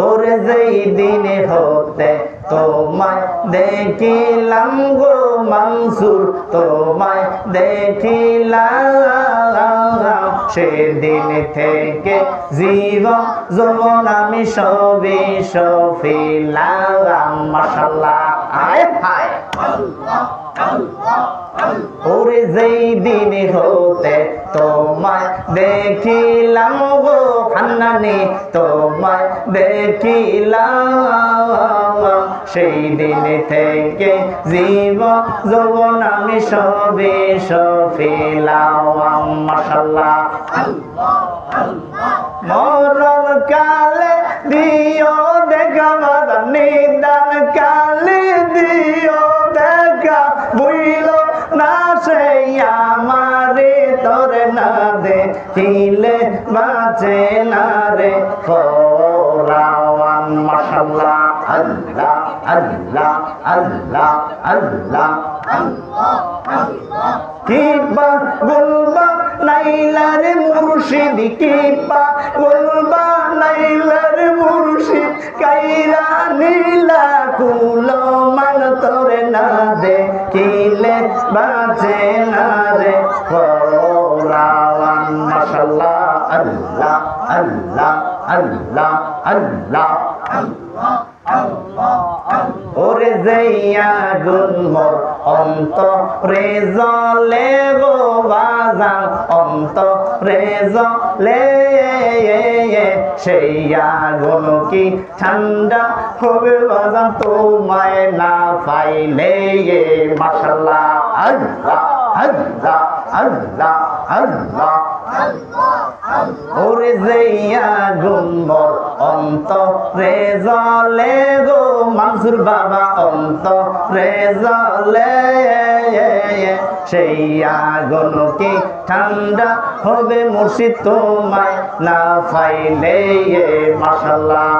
ওরে যেই দিনে হতে তোমায় দেখিলাম গো মনসুর, তোমায় দেখিলাম সেদিন থেকে জীবন যৌবন আমি সবই সফিলাম মাশাল্লাহ আয় হায় ওরে যেই দিন হতে তোমায় দেখিলাম গো হান্নানি তোমায় দেখিলাম। সেই দিন থেকে জীব যৌবন আমি সবে সফিলাম মাশাল্লাহ মরণ কালে দিও দেখা নিদান কালে দিও দেখা, বুইল না সে আমারে তোরে না দেখিলে বাঁচে না রে। ফরাওয়ান মাশাল্লাহ আল্লাহ আল্লাহ আল্লাহ আল্লাহ কিবা বলবা নাইলার মুর্শিদ, কিবা বলবা নাইলার মুর্শিদ, কাইরা নীলা কুলো মান তোরে দে বাঁচে না রে? ফরাওয়ান আল্লাহ আল্লাহ। আল্লাহ আল্লাহ আল্লাহ। ওরে যাইয়া গুনমোর অন্তরে জলে গো বাজান, অন্তরে জলে সেই আগুন কি ঠান্ডা হবে বাজান, তোমায় না পাইলে মাশাল্লাহ। আল্লাহ আল্লাহ আল্লাহ আল্লাহ। ওরে যাইয়া গুম্বর অন্তরে জলে গো মানসুর বাবা, অন্তরে জলে। সেই আগুন কি ঠান্ডা হবে মুর্শিদ তোমায়? না পাইলে মাশাল্লাহ।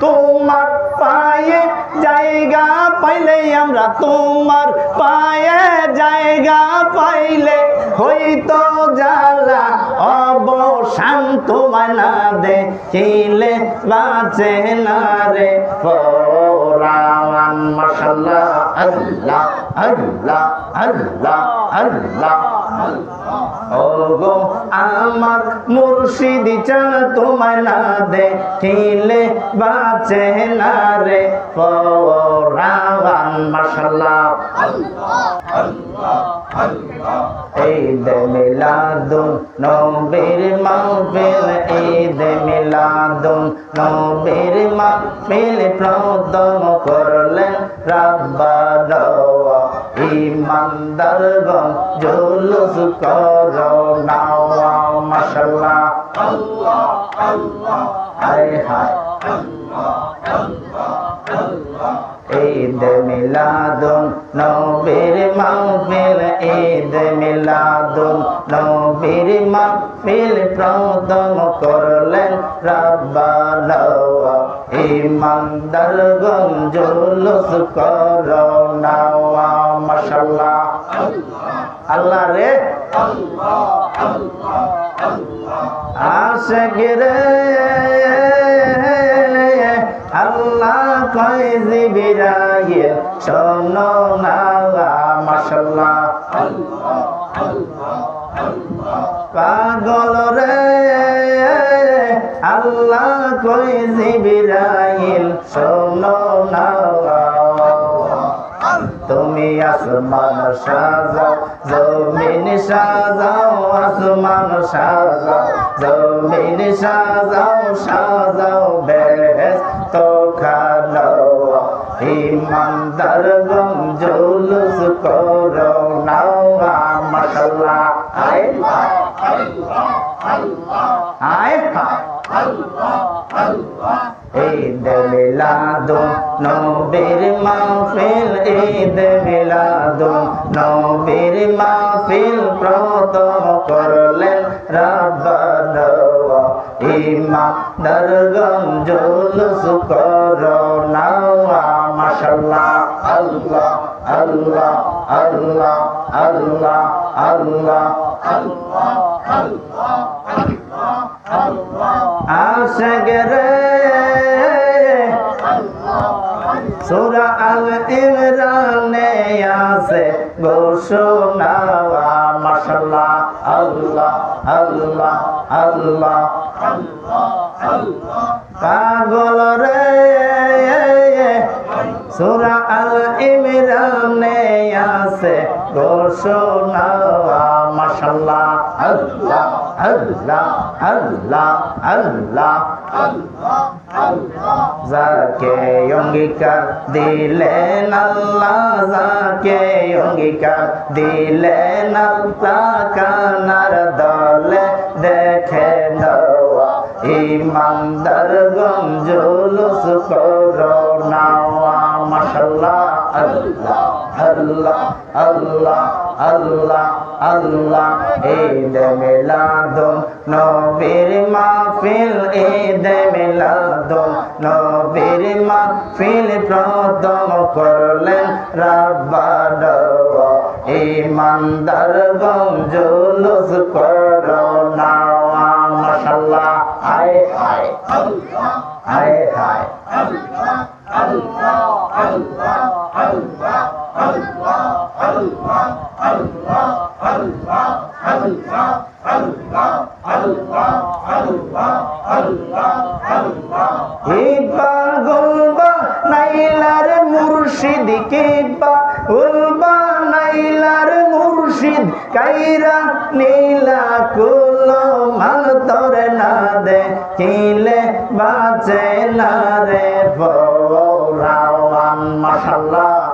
তোমার পায়ে জায়গা পাইলে আমরা তোমার পায়ে জায়গা পাইলে হইতো জ্বালা অবসান তোমায় না দেখিলে বাঁচে না রে। ফরান মাশাল্লাহ আল্লাহ আল্লাহ আল্লাহ আল্লাহ। আমার মুর্শিদি চান তোমায় না দেখিলে বাঁচে না রে। ফরান মাশাল্লাহ ঈদ মিলাদুন নবীর মাহফিল, ঈদ মিলাদুন নবীর মাহফিল প্রদম করলেন রাব্বানা ইমানদারগণ জুলুস করো নাওয়া মাশাল্লাহ আল্লাহ আল্লাহ হায় হায়। ঈদ মিলাদুন নবীর মাহফিল, ঈদ মিলাদুন নবীর মাহফিল প্রদম করলেন রাব্বানা ইমানদারগণ জুলুস করো মাশাল্লাহ আল্লাহ রে। আশে গিরে আল্লাহ কয় জিবিরাইল, শোনো না মাশাল্লাহ পাগল রে, আল্লাহ কই জিবিরাইল, শোনো না তুমি আসমান সাজাও জমিন সাজাও আসমান সাজাও জমিন সাজাও সাজাও বেশ তো খালো ইমানদার গম জুলুস করো নাও মাশাল্লাহ আয় আয় ঈদ মিলাদুন নবীর মাহফিল ঈদ মিলাদুন নবীর মাহফিল প্রথম করলেন রাব্বানা ইমানদার গম জুলুস করো নাওয়া মাশাল্লাহ আল্লাহ আল্লাহ আল্লাহ আল্লাহ আল্লাহ আল্লাহ। আশেক রে। সুরা আল ইমরানে আছে ঘোষণা মাশাল্লাহ আল্লাহ আল্লাহ আল্লাহ। পাগল রে। সুরা আল ইমরানে আছে ঘোষণা মাশাল্লাহ, আল্লাহ আল্লাহ আল্লাহ আল্লাহ। যাকে অঙ্গীকার দিলেন আল্লাহ, যাকে অঙ্গীকার দিলেন আল্লাহ, কানার দলে দেখে নেওয়া। ইমানদার গঞ্জুলুস করো নাওয়া মাশাল্লাহ, আল্লাহ। আল্লাহ আল্লাহ আল্লাহ আল্লাহ ঈদ মিলাদুন নবীর মাহফিল ঈদ মিলাদুন নবীর মাহফিল প্রথম করলেন রাব্বান ইমানদার গঞ্জুলুস করো নাওয়া মাশাল্লাহ আয় হায় আয় হায় ইবা গুলবা নাইলার মুর্শিদ কাইরা নীলা কুলো মান তোরে না দে কিলে বাঁচে না রে ভোরাওয়ান মাশাল্লাহ